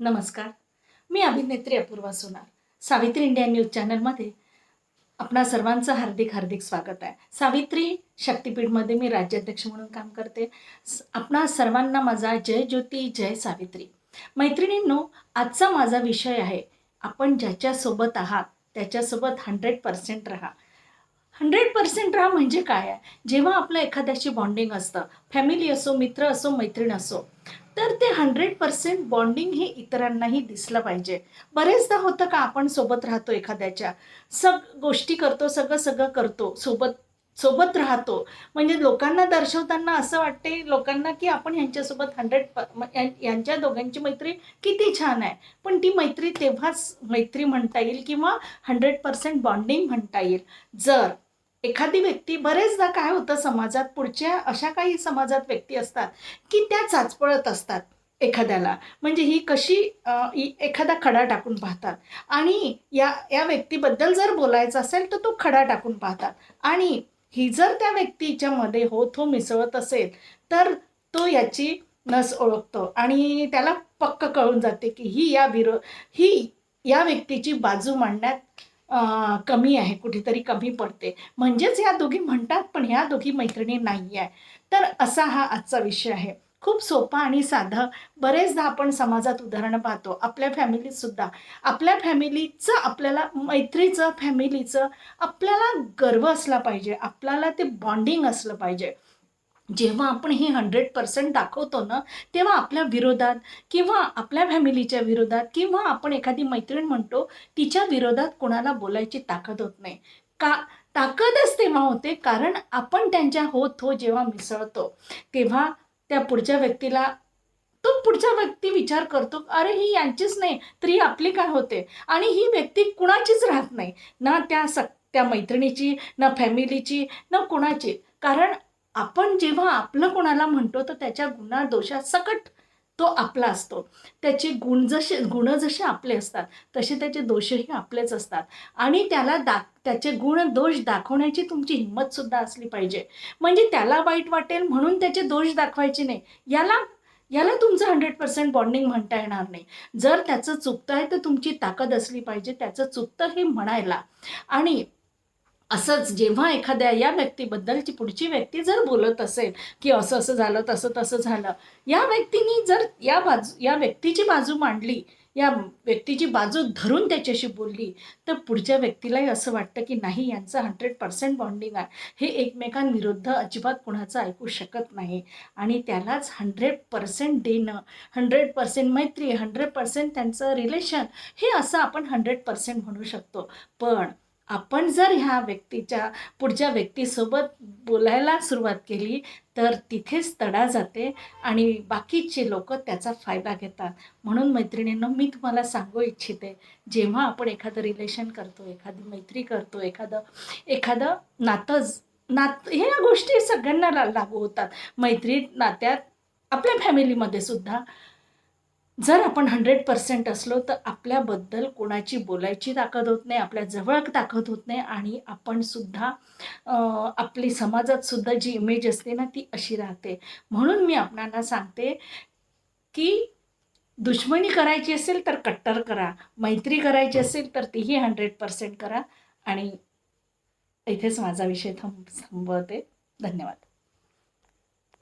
नमस्कार. मी अभिनेत्री अपूर्वा सोनार. सावित्री इंडिया न्यूज चॅनलमध्ये आपणा सर्वांचं हार्दिक हार्दिक स्वागत आहे. सावित्री शक्तीपीठमध्ये मी राज्याध्यक्ष म्हणून काम करते. आपणा सर्वांना माझा जय ज्योती जय सावित्री. मैत्रिणींनो आजचा माझा विषय आहे आपण ज्याच्यासोबत आहात त्याच्यासोबत हंड्रेड पर्सेंट राहा. हंड्रेड पर्सेंट राहा म्हणजे काय आहे? जेव्हा आपलं एखाद्याशी बॉन्डिंग असतं फॅमिली असो मित्र असो मैत्रीण असो तर ते हंड्रेड पर्सेंट बॉन्डिंग हे इतरांनाही दिसलं पाहिजे. बरेचदा होतं का आपण सोबत राहतो एखाद्याच्या. सग गोष्टी करतो सगळं सगळं करतो. सोबत सोबत राहतो. म्हणजे लोकांना दर्शवताना असं वाटते लोकांना की आपण यांच्यासोबत हंड्रेड यांच्या दोघांची मैत्री किती छान आहे. पण ती मैत्री तेव्हाच मैत्री म्हणता येईल किंवा हंड्रेड पर्सेंट बॉन्डिंग म्हणता येईल. जर एखादी व्यक्ती बरेचदा काय होतं समाजात पुढच्या अशा काही समाजात व्यक्ती असतात की त्या चाचपळत असतात एखाद्याला. म्हणजे ही कशी एखादा खडा टाकून पाहतात. आणि या या व्यक्तीबद्दल जर बोलायचं असेल तर तो खडा टाकून पाहतात. आणि ही जर त्या व्यक्तीच्या मध्ये होत हो मिसळत असेल तर तो याची नस ओळखतो. आणि त्याला पक्क कळून जाते की ही या विरो ही या व्यक्तीची बाजू मांडण्यात कमी आहे कुठेतरी कमी पडते. म्हणजेच या दोघी म्हणतात पण ह्या दोघी मैत्रिणी नाही आहे तर असा हा आजचा विषय आहे. खूप सोपा आणि साधं बरेचदा आपण समाजात उदाहरणं पाहतो. आपल्या फॅमिलीत सुद्धा. आपल्या फॅमिलीचं आपल्याला मैत्रीचं फॅमिलीचं आपल्याला गर्व असला पाहिजे. आपल्याला ते बॉन्डिंग असलं पाहिजे. जेव्हा आपण हे हंड्रेड पर्सेंट दाखवतो ना तेव्हा आपल्या विरोधात किंवा आपल्या फॅमिलीच्या विरोधात किंवा आपण एखादी मैत्रीण म्हणतो तिच्या विरोधात कोणाला बोलायची ताकद होत नाही. का ताकदच तेव्हा होते कारण आपण त्यांच्या होत हो जेव्हा मिसळतो तेव्हा त्या पुढच्या व्यक्तीला तो पुढचा व्यक्ती विचार करतो अरे ही यांचीच नाही तर ही आपली काय होते? आणि ही व्यक्ती कुणाचीच राहत नाही. ना त्या सक त्या मैत्रिणीची ना फॅमिलीची ना कुणाची. कारण आपण जेव्हा आपलं कोणाला म्हणतो तर त्याच्या गुणा दोषासकट तो आपला असतो. त्याचे गुण जसे गुण जसे आपले असतात तसे त्याचे दोषही आपलेच असतात. आणि त्याला दा त्याचे गुण दोष दाखवण्याची तुमची हिंमतसुद्धा असली पाहिजे. म्हणजे त्याला वाईट वाटेल म्हणून त्याचे दोष दाखवायचे नाही. याला याला तुमचं हंड्रेड पर्सेंट बॉन्डिंग म्हणता येणार नाही. जर त्याचं चुकतं आहे तर तुमची ताकद असली पाहिजे. त्याचं चुकतं हे म्हणायला. आणि असंच जेव्हा एखाद्या या व्यक्तीबद्दलची पुढची व्यक्ती जर बोलत असेल की असं असं झालं तसं तसं झालं या व्यक्तीने जर या बाजू या व्यक्तीची बाजू मांडली या व्यक्तीची बाजू धरून त्याच्याशी बोलली तर पुढच्या व्यक्तीलाही असं वाटतं की नाही यांचं हंड्रेड पर्सेंट बॉन्डिंग आहे. हे एकमेकांविरुद्ध अजिबात कुणाचं ऐकू शकत नाही. आणि त्यालाच हंड्रेड पर्सेंट देणं हंड्रेड पर्सेंट मैत्री हंड्रेड पर्सेंट त्यांचं रिलेशन हे असं आपण हंड्रेड पर्सेंट म्हणू शकतो. पण आपण जर ह्या व्यक्तीच्या पुढच्या व्यक्तीसोबत बोलायला सुरुवात केली तर तिथेच तडा जाते आणि बाकीचे लोक त्याचा फायदा घेतात. म्हणून मैत्रिणींनो मी तुम्हाला सांगू इच्छिते जेव्हा आपण एखादं रिलेशन करतो एखादी मैत्री करतो एखादं एखादं नातं नात ह्या गोष्टी सगळ्यांना लागू होतात. मैत्री नात्यात आपल्या फॅमिलीमध्ये सुद्धा. जर आपण हंड्रेड पर्सेंट असलो तर आपल्याबद्दल कोणाची बोलायची ताकद होत नाही आपल्या जवळ ताकद होत नाही आणि आपण सुद्धा आपली समाजात सुद्धा जी इमेज असते ना ती अशी राहते. म्हणून मी आपणाला सांगते की दुश्मनी करायची असेल तर कट्टर करा मैत्री करायची असेल तर तीही हंड्रेड पर्सेंट करा आणि इथेच माझा विषय थांब थांबवते. धन्यवाद.